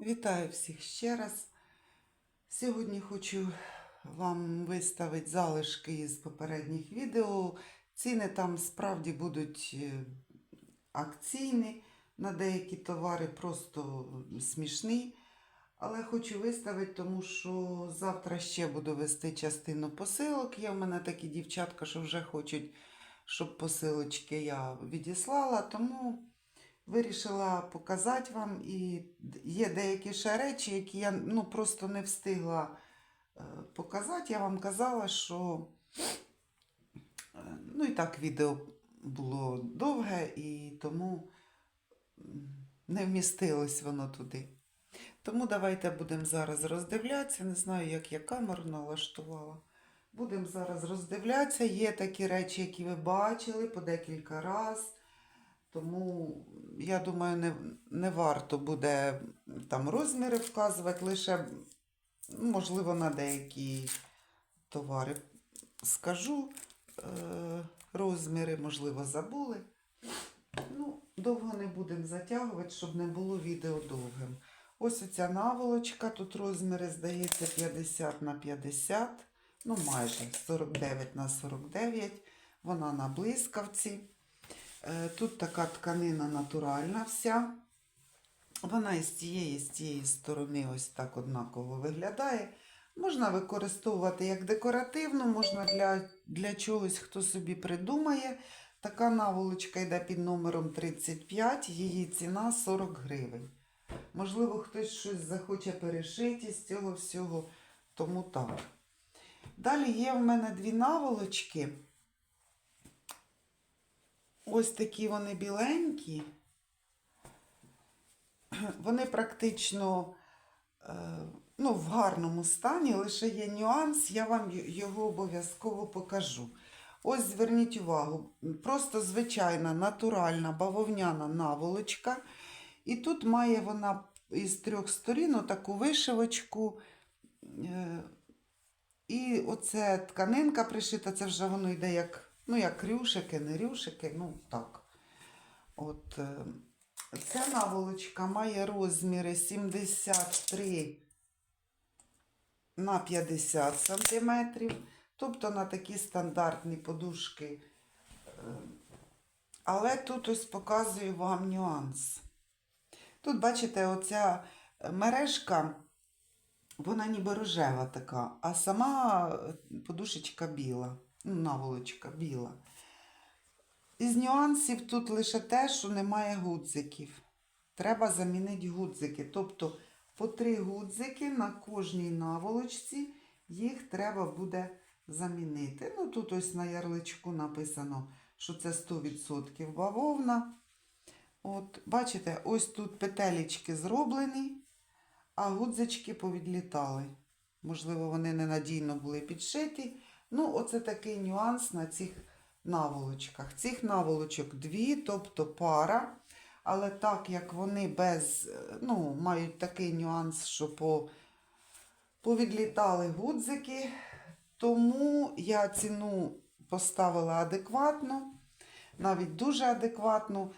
Вітаю всіх ще раз. Сьогодні хочу вам виставити залишки із попередніх відео. Ціни там справді будуть е, акційні на деякі товари, просто смішні. Але хочу виставити, тому що завтра ще буду вести частину посилок. Є в мене такі дівчатка, що вже хочуть, щоб посилочки я відіслала. Тому вирішила показати вам. І є деякі ще речі, які я ну, просто не встигла е, показати. Я вам казала, що е, ну і так відео було довге, і тому не вмістилось воно туди. Тому давайте будемо зараз роздивлятися. Не знаю, як я камеру налаштувала. Будемо зараз роздивлятися. Є такі речі, які ви бачили по декілька разів. Тому я думаю, не, не варто буде там розміри вказувати, лише, можливо, на деякі товари скажу е, розміри, можливо, забули. Ну, довго не будемо затягувати, щоб не було відео довгим. Ось оця наволочка, тут розміри, здається, 50 на 50, ну майже 49 на 49. Вона на блискавці. Е, Тут така тканина натуральна вся. Вона із цієї і з цієї сторони ось так однаково виглядає. Можна використовувати як декоративну, можна для, для чогось, хто собі придумає. Така наволочка йде під номером 35, її ціна 40 гривень. Можливо, хтось щось захоче перешити з цього всього, тому так. Далі є в мене дві наволочки. Ось такі вони біленькі. Вони практично е, ну, в гарному стані, лише є нюанс, я вам його обов'язково покажу. Ось зверніть увагу, просто звичайна натуральна бавовняна наволочка. І тут має вона із трьох сторін таку вишивочку. е, І оце тканинка пришита, це вже воно йде як, ну, як рюшики, не рюшики, ну так. От, е, ця наволочка має розміри 73 на 50 сантиметрів, тобто на такі стандартні подушки. Е, Але тут ось показую вам нюанс. Тут, бачите, оця мережка, вона ніби рожева така, а сама подушечка біла, наволочка біла. Із нюансів тут лише те, що немає гудзиків. Треба замінити гудзики. Тобто по три гудзики на кожній наволочці їх треба буде замінити. Ну, тут ось на ярличку написано, що це 100% бавовна. От, бачите, ось тут петелечки зроблені, а гудзички повідлітали. Можливо, вони ненадійно були підшиті. Ну, оце такий нюанс на цих наволочках. Цих наволочок дві, тобто пара. Але так як вони без, ну, мають такий нюанс, що по, повідлітали гудзики, тому я ціну поставила адекватно, навіть дуже адекватно.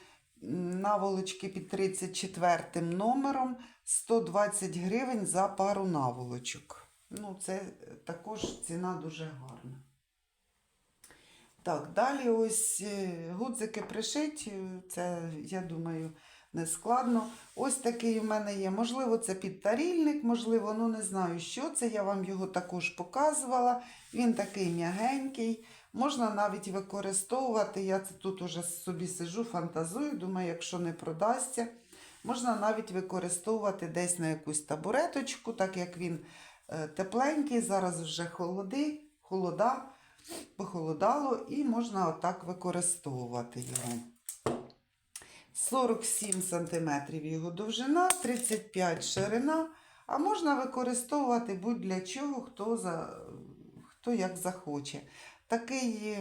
Наволочки під 34 номером 120 гривень за пару наволочок. Ну, це також ціна дуже гарна. Так, далі ось е, гудзики пришиті, це, я думаю, не складно. Ось такий у мене є. Можливо, це підтарільник, можливо, ну не знаю, що це. Я вам його також показувала. Він такий м'ягенький. Можна навіть використовувати. Я це тут уже собі сижу, фантазую, думаю, якщо не продасться. Можна навіть використовувати десь на якусь табуреточку, так як він тепленький, зараз вже холоди, холода похолодало і можна отак використовувати його. 47 см його довжина, 35 ширина, а можна використовувати будь-для чого, хто, за, хто як захоче. Такий,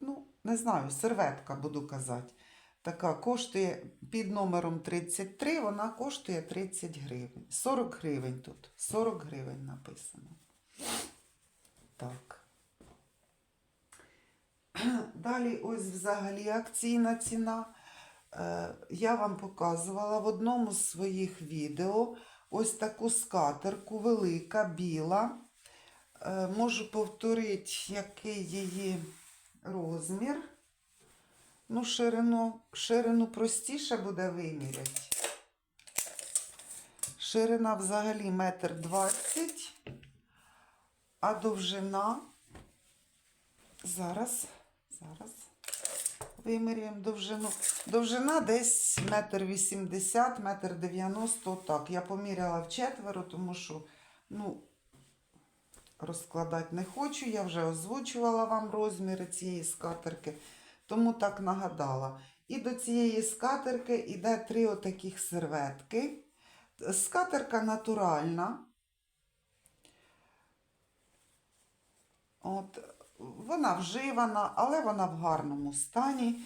ну, не знаю, серветка, буду казати. Така коштує під номером 33, вона коштує 30 гривень. 40 гривень тут. 40 гривень написано. Так. Далі ось взагалі акційна ціна. Е, Я вам показувала в одному з своїх відео ось таку скатерку, велика, біла. Е, Можу повторити, який її розмір. Ну, ширину, ширину простіше буде виміряти. Ширина взагалі метр двадцять, а довжина зараз, зараз виміряємо довжину. Довжина десь метр вісімдесят, метр дев'яносто, так. Я поміряла в четверо, тому що, ну, розкладати не хочу. Я вже озвучувала вам розміри цієї скатерки, тому так нагадала. І до цієї скатерки йде три отаких серветки. Скатерка натуральна. От, вона вживана, але вона в гарному стані.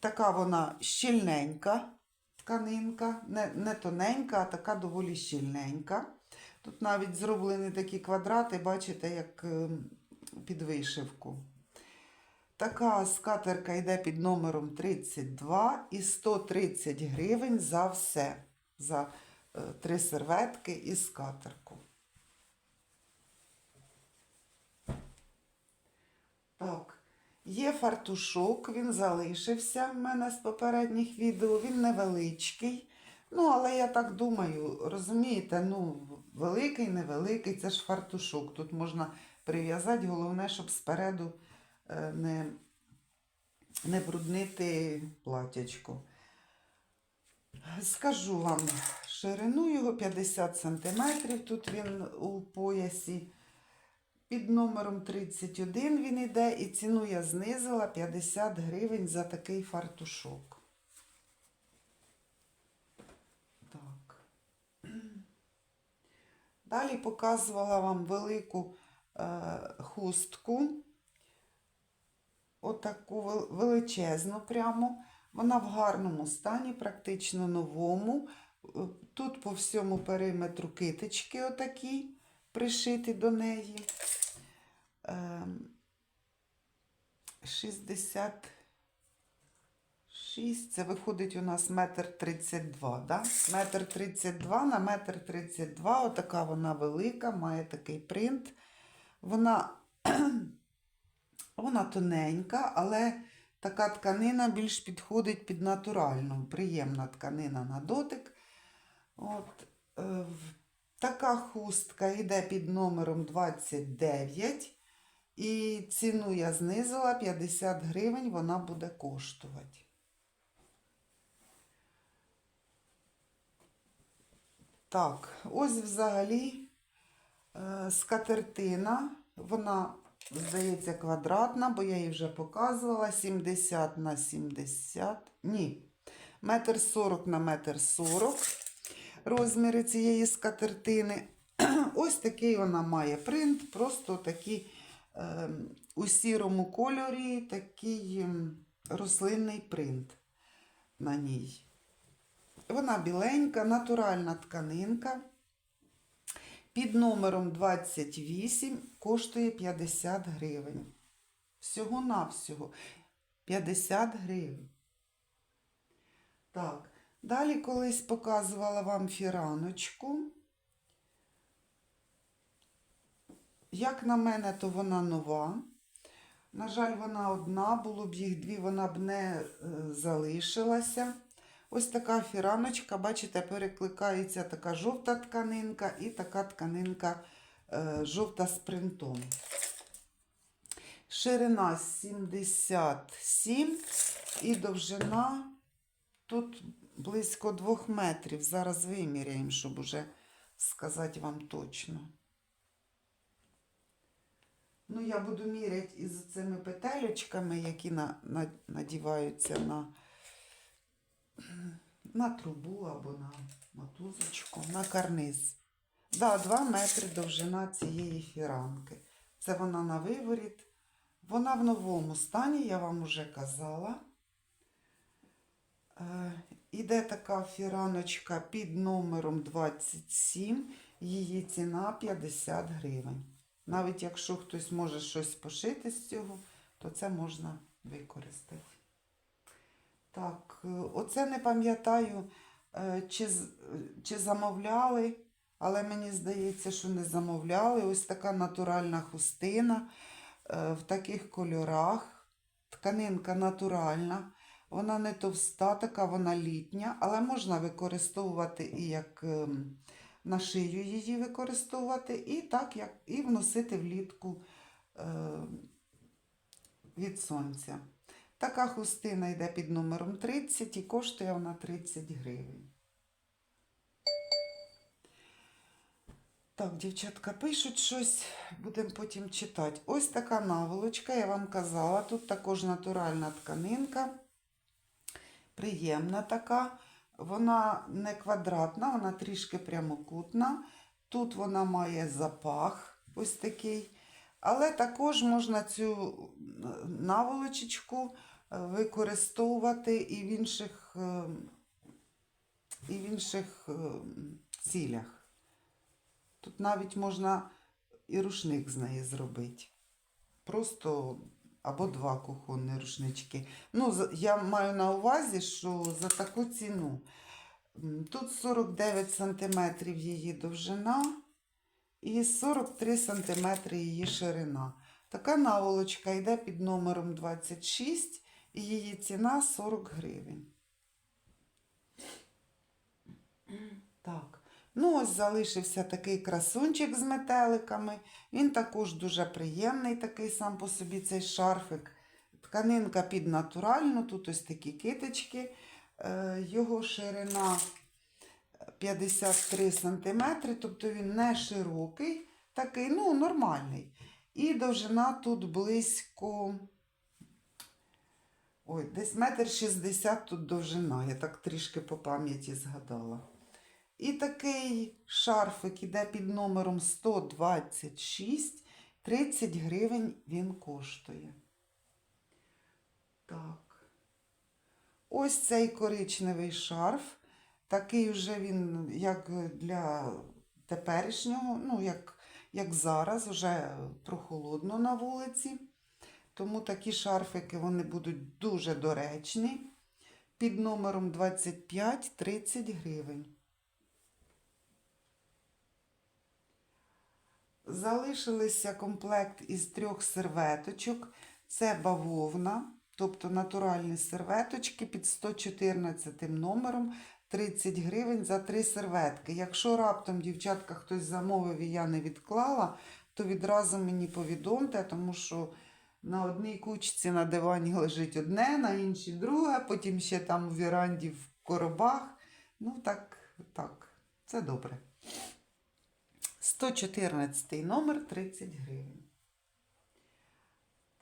Така вона щільненька тканинка, не, не тоненька, а така доволі щільненька. Тут навіть зроблені такі квадрати, бачите, як ем, під вишивку. Така скатерка йде під номером 32 і 130 гривень за все. За е, три серветки і скатерку. Так, є фартушок, він залишився в мене з попередніх відео. Він невеличкий. Ну, але я так думаю, розумієте, ну, великий, невеликий, це ж фартушок. Тут можна прив'язати, головне, щоб спереду не, не бруднити платячко. Скажу вам ширину його 50 см. Тут він у поясі. Під номером 31 він іде, і ціну я знизила 50 гривень за такий фартушок. Далі показувала вам велику е, хустку. Отаку величезну прямо. Вона в гарному стані, практично новому. Е, Тут по всьому периметру китички отакі пришиті до неї. Ем, 66, це виходить у нас метр 32, да? Метр 32 на метр 32, отака вона велика, має такий принт. Вона, вона тоненька, але така тканина більш підходить під натуральну. Приємна тканина на дотик. От, е, така хустка йде під номером 29. І ціну я знизила 50 гривень, вона буде коштувати. Так, ось взагалі е, скатертина. Вона, здається, квадратна, бо я її вже показувала. 70 на 70. Ні, метр 40 на метр 40 розміри цієї скатертини. Ось такий вона має принт, просто такий ем, у сірому кольорі такий ем, рослинний принт на ній. Вона біленька, натуральна тканинка. Під номером 28 коштує 50 гривень. Всього-навсього 50 гривень. Так, далі колись показувала вам фіраночку. Як на мене, то вона нова. На жаль, вона одна, було б їх дві, вона б не е, залишилася. Ось така фіраночка, бачите, перекликається така жовта тканинка і така тканинка е, жовта з принтом. Ширина 77 і довжина тут близько 2 метрів. Зараз виміряємо, щоб уже сказати вам точно. Ну, я буду міряти із цими петелечками, які на, на, надіваються на, на трубу або на мотузочку, на карниз. Да, 2 метри довжина цієї фіранки. Це вона на виворіт. Вона в новому стані, я вам уже казала. Е, Іде така фіраночка під номером 27. Її ціна 50 гривень. Навіть якщо хтось може щось пошити з цього, то це можна використати. Так, е, оце не пам'ятаю, е, чи, чи замовляли, але мені здається, що не замовляли. Ось така натуральна хустина е, в таких кольорах. Тканинка натуральна. Вона не товста, така вона літня, але можна використовувати і як ем, на шию її використовувати, і так як і вносити влітку е, від сонця. Така хустина йде під номером 30 і коштує вона 30 гривень. Так, дівчатка пишуть щось, будемо потім читати. Ось така наволочка, я вам казала, тут також натуральна тканинка, приємна така. Вона не квадратна, вона трішки прямокутна. Тут вона має запах ось такий. Але також можна цю е, наволочечку використовувати і в інших, е, і в інших е, цілях. Тут навіть можна і рушник з неї зробити. Просто або два кухонні рушнички. Ну, я маю на увазі, що за таку ціну. Тут 49 см її довжина і 43 см її ширина. Така наволочка йде під номером 26 і її ціна 40 гривень. Так. Ну, ось залишився такий красунчик з метеликами. Він також дуже приємний, такий сам по собі цей шарфик. Тканинка під натуральну, тут ось такі китички. Е, Його ширина 53 см, тобто він не широкий, такий, ну, нормальний. І довжина тут близько. Ой, десь метр шістдесят тут довжина. Я так трішки по пам'яті згадала. І такий шарфик іде під номером 126. 30 гривень він коштує. Так. Ось цей коричневий шарф. Такий вже він, як для теперішнього, ну, як, як зараз, вже прохолодно на вулиці. Тому такі шарфики вони будуть дуже доречні. Під номером 25 30 гривень. Залишилися комплект із трьох серветочок. Це бавовна, тобто натуральні серветочки під 114 номером 30 гривень за три серветки. Якщо раптом, дівчатка, хтось замовив і я не відклала, то відразу мені повідомте, тому що на одній кучці на дивані лежить одне, на іншій друге, потім ще там у віранді в коробах. Ну, так, так, це добре. 114 номер 30 гривень.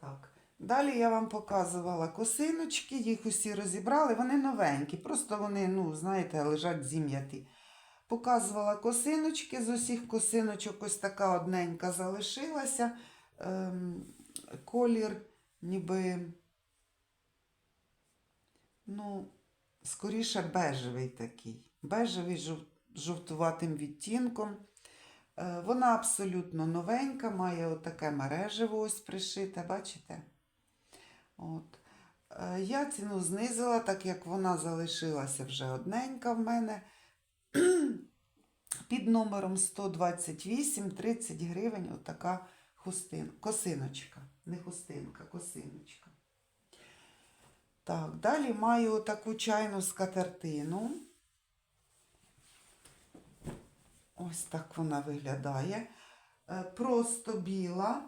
Так. Далі я вам показувала косиночки, їх усі розібрали, вони новенькі, просто вони, ну, знаєте, лежать зім'яті. Показувала косиночки, з усіх косиночок ось така одненька залишилася. Ем, колір ніби, ну, скоріше бежевий такий. Бежевий жовтуватим відтінком. Е, Вона абсолютно новенька, має отаке мережево ось пришите, бачите? От. Е, Я ціну знизила, так як вона залишилася вже одненька в мене. Під номером 128 30 гривень отака хустин, косиночка. Не хустинка, косиночка. Так, далі маю отаку чайну скатертину. Ось так вона виглядає. Е, Просто біла.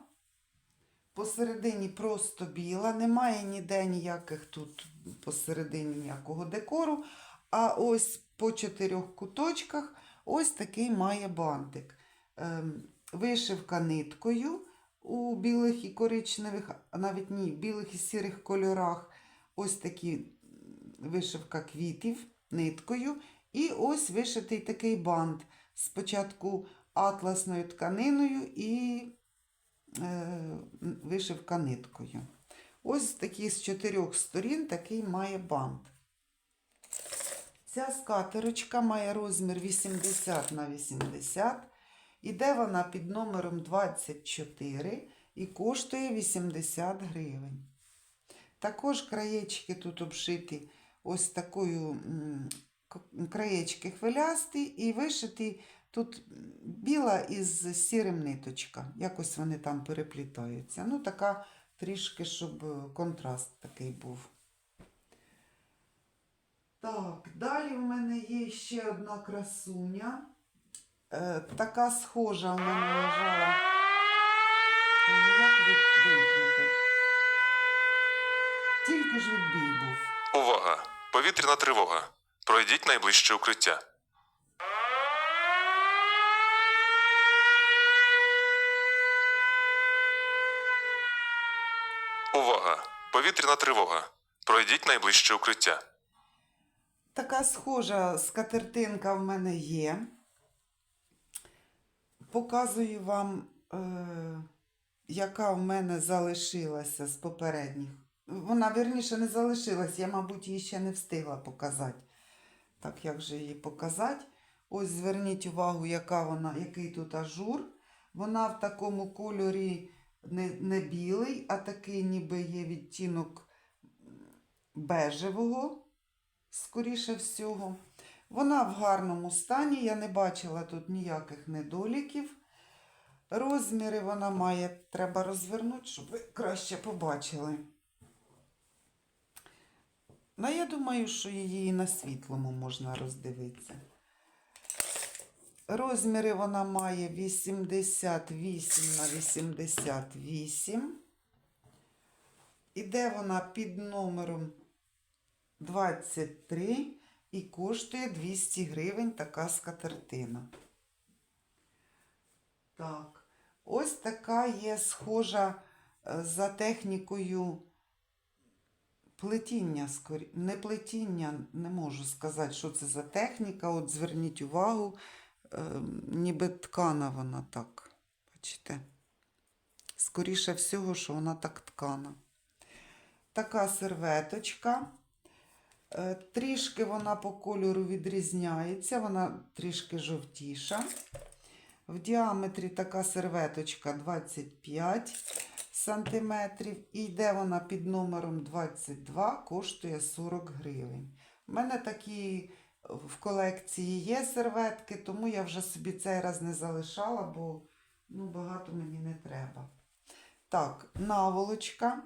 Посередині просто біла. Немає ніде ніяких тут посередині ніякого декору. А ось по чотирьох куточках ось такий має бантик. Ем, Вишивка ниткою у білих і коричневих, а навіть ні, білих і сірих кольорах. Ось такі вишивка квітів ниткою. І ось вишитий такий бант. Спочатку атласною тканиною і е, вишивка ниткою. Ось такий з чотирьох сторін такий має бант. Ця скатерочка має розмір 80 на 80. Іде вона під номером 24 і коштує 80 гривень. Також краєчки тут обшиті ось такою краєчки хвилясті і вишиті тут біла із сірим ниточка. Якось вони там переплітаються. Ну, така трішки, щоб контраст такий був. Так, далі в мене є ще одна красуня. Е, така схожа в мене лежала. Як вимкнути? Тільки ж відбій був. Увага! Повітряна тривога. Пройдіть найближче укриття. Увага! Повітряна тривога. Пройдіть найближче укриття. Така схожа скатертинка в мене є. Показую вам, е, яка в мене залишилася з попередніх. Вона, вірніше, не залишилась, я, мабуть, її ще не встигла показати. Так, як же її показати? Ось зверніть увагу, яка вона, який тут ажур. Вона в такому кольорі не, не білий, а такий ніби є відтінок бежевого скоріше всього. Вона в гарному стані, я не бачила тут ніяких недоліків. Розміри вона має, треба розвернути, щоб ви краще побачили. Ну, я думаю, що її на світлому можна роздивитися. Розміри вона має 88 на 88. Іде вона під номером 23 і коштує 200 гривень така скатертина. Так, ось така є схожа е, за технікою плетіння, не плетіння, не можу сказати, що це за техніка. От зверніть увагу, е, ніби ткана вона так. Бачите? Скоріше всього, що вона так ткана. Така серветочка. Е, Трішки вона по кольору відрізняється, вона трішки жовтіша. В діаметрі така серветочка 25 см. І йде вона під номером 22, коштує 40 гривень. У мене такі в колекції є серветки, тому я вже собі цей раз не залишала, бо ну, багато мені не треба. Так, наволочка.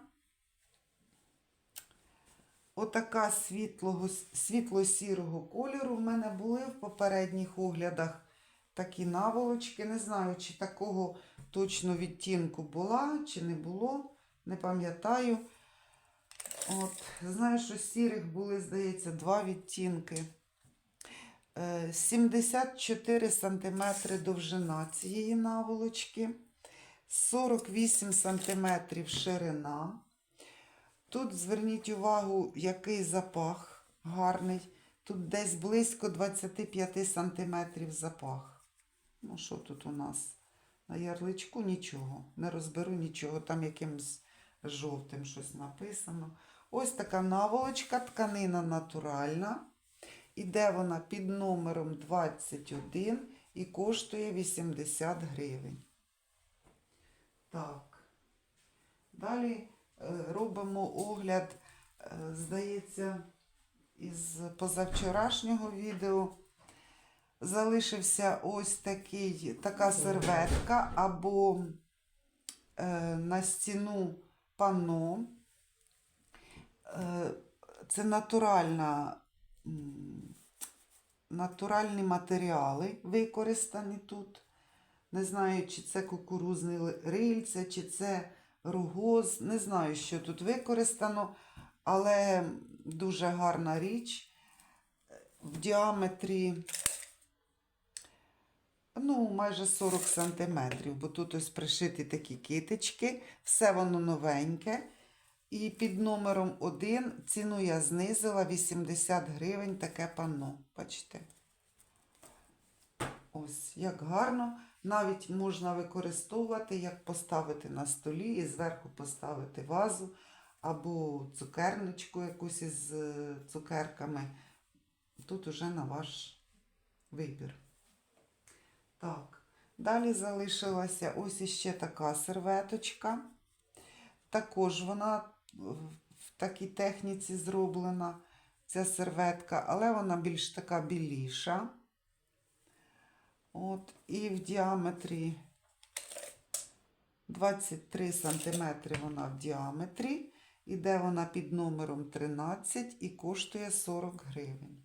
Отака світло-сірого кольору в мене були в попередніх оглядах такі наволочки. Не знаю, чи такого точно відтінку була, чи не було. Не пам'ятаю. От, знаю, що сірих були, здається, два відтінки. Е, 74 см довжина цієї наволочки, 48 см ширина. Тут зверніть увагу, який запах гарний. Тут десь близько 25 см запах. Ну, що тут у нас? На ярличку нічого. Не розберу нічого, там якимось жовтим щось написано. Ось така наволочка, тканина натуральна. Іде вона під номером 21 і коштує 80 гривень. Так. Далі робимо огляд, е, здається, із позавчорашнього відео. Залишився ось такий, така серветка або е, на стіну панно. Е, це натуральна, натуральні матеріали використані тут. Не знаю, чи це кукурузне ли- рильце, чи це рогоз. Не знаю, що тут використано, але дуже гарна річ. В діаметрі ну, майже 40 сантиметрів, бо тут ось пришиті такі китички, все воно новеньке. І під номером 1 ціну я знизила 80 гривень таке панно. Бачите? Ось, як гарно. Навіть можна використовувати, як поставити на столі і зверху поставити вазу або цукерничку якусь із е, цукерками. Тут уже на ваш вибір. Так, далі залишилася ось іще така серветочка. Також вона в в такій техніці зроблена. ця серветка, але вона більш така біліша. От, і в діаметрі 23 см вона в діаметрі. Іде вона під номером 13 і коштує 40 гривень.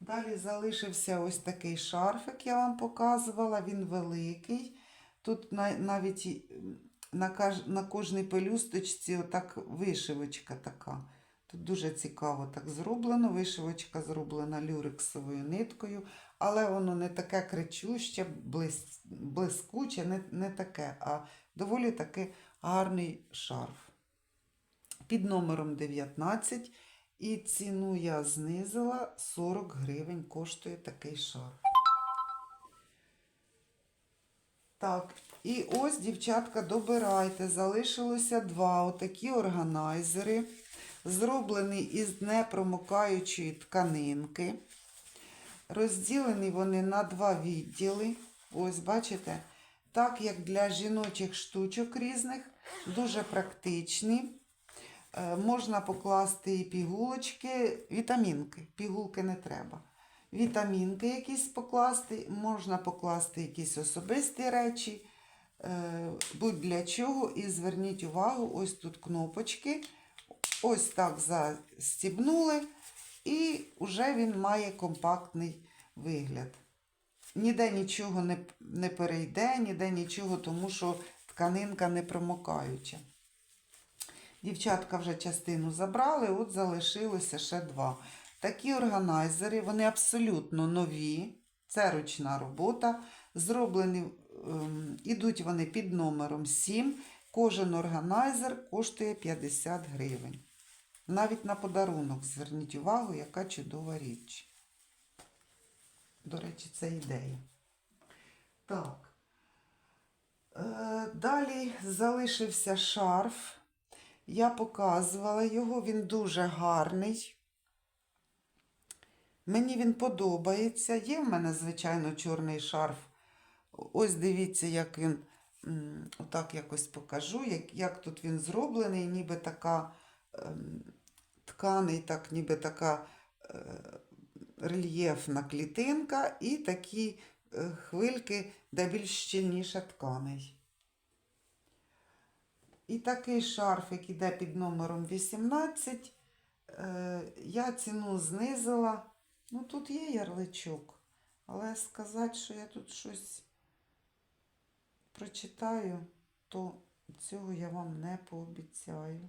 Далі залишився ось такий шарфик, я вам показувала, він великий. Тут навіть на кожній пелюсточці отак вишивочка така. Тут дуже цікаво так зроблено. Вишивочка зроблена люрексовою ниткою, але воно не таке кричуще, блис, блискуче, не, не таке, а доволі таки гарний шарф. Під номером 19 і ціну я знизила 40 гривень коштує такий шарф. Так, і ось, дівчатка, добирайте. Залишилося два отакі органайзери, зроблені із непромокаючої тканинки. Розділені вони на два відділи. Ось, бачите, так як для жіночих штучок різних, дуже практичні. Е, Можна покласти і пігулочки, вітамінки. Пігулки не треба. Вітамінки якісь покласти, можна покласти якісь особисті речі, е, будь для чого. І зверніть увагу, ось тут кнопочки. Ось так застібнули, і вже він має компактний вигляд. Ніде нічого не, не перейде, ніде нічого, тому що тканинка не промокаюча. Дівчатка вже частину забрали, от залишилося ще два. Такі органайзери, вони абсолютно нові. Це ручна робота. Зроблені, ем, ідуть вони під номером 7. Кожен органайзер коштує 50 гривень. Навіть на подарунок зверніть увагу, яка чудова річ. До речі, це ідея. Так. Е, далі залишився шарф. Я показувала його, він дуже гарний. Мені він подобається. Є в мене, звичайно, чорний шарф. Ось дивіться, як він, отак якось покажу, як, як тут він зроблений, ніби така ем, тканий, так, ніби така е, рельєфна клітинка, і такі е, хвильки, де більш щільніша тканей. І такий шарфик іде під номером 18. Е, я ціну знизила. Ну, тут є ярличок, але сказати, що я тут щось прочитаю, то цього я вам не пообіцяю.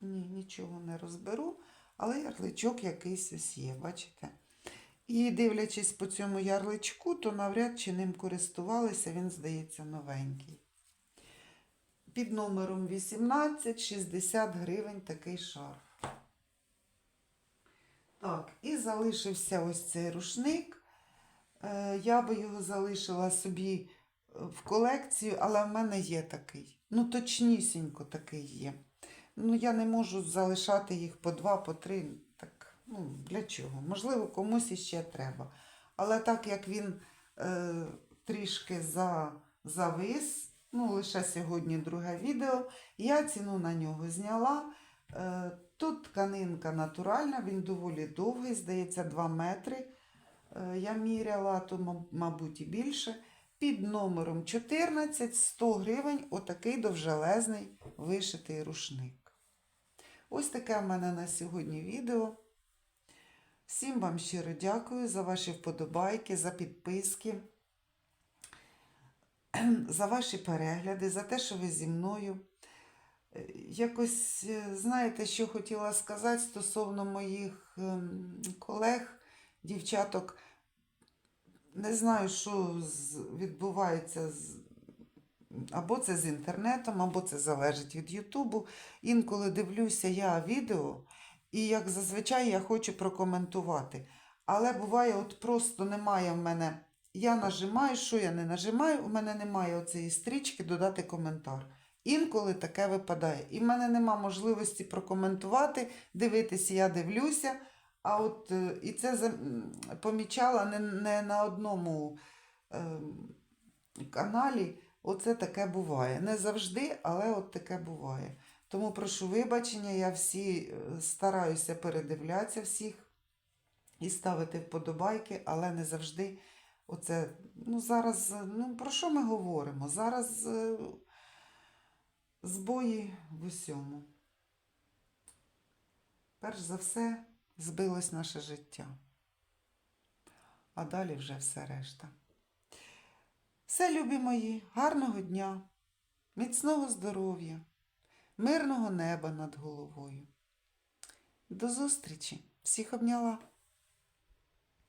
Ні, нічого не розберу, але ярличок якийсь ось є, бачите? І дивлячись по цьому ярличку, то навряд чи ним користувалися, він здається новенький. Під номером 18 60 гривень такий шарф. Так, і залишився ось цей рушник. Е, Я би його залишила собі в колекцію, але в мене є такий. Ну, точнісінько такий є. Ну, я не можу залишати їх по два, по три. Так, ну, для чого? Можливо, комусь іще треба. Але так як він е, трішки за, завис, ну, лише сьогодні друге відео, я ціну на нього зняла. Е, тут тканинка натуральна, він доволі довгий, здається, 2 метри. Е, я міряла, то, мабуть, і більше. Під номером 14 100 гривень отакий довжелезний вишитий рушник. Ось таке в мене на сьогодні відео. Всім вам щиро дякую за ваші вподобайки, за підписки, за ваші перегляди, за те, що ви зі мною. Е, Якось, е, знаєте, що хотіла сказати стосовно моїх ем, колег, дівчаток. Не знаю, що відбувається з. Або це з інтернетом, або це залежить від Ютубу. Інколи дивлюся я відео, і як зазвичай я хочу прокоментувати. Але буває, от просто немає в мене. Я нажимаю, що я не нажимаю, у мене немає оцієї стрічки додати коментар. Інколи таке випадає. І в мене нема можливості прокоментувати, дивитися, я дивлюся. А от е, і це помічала не, не на одному ем, каналі. Оце таке буває. Не завжди, але от таке буває. Тому прошу вибачення, я всі е, стараюся передивлятися всіх і ставити вподобайки, але не завжди оце. Ну, зараз, е, ну про що ми говоримо? Зараз е, збої в усьому. Перш за все, збилось наше життя. А далі вже все решта. Все, любі мої, гарного дня, міцного здоров'я, мирного неба над головою. До зустрічі! Всіх обняла!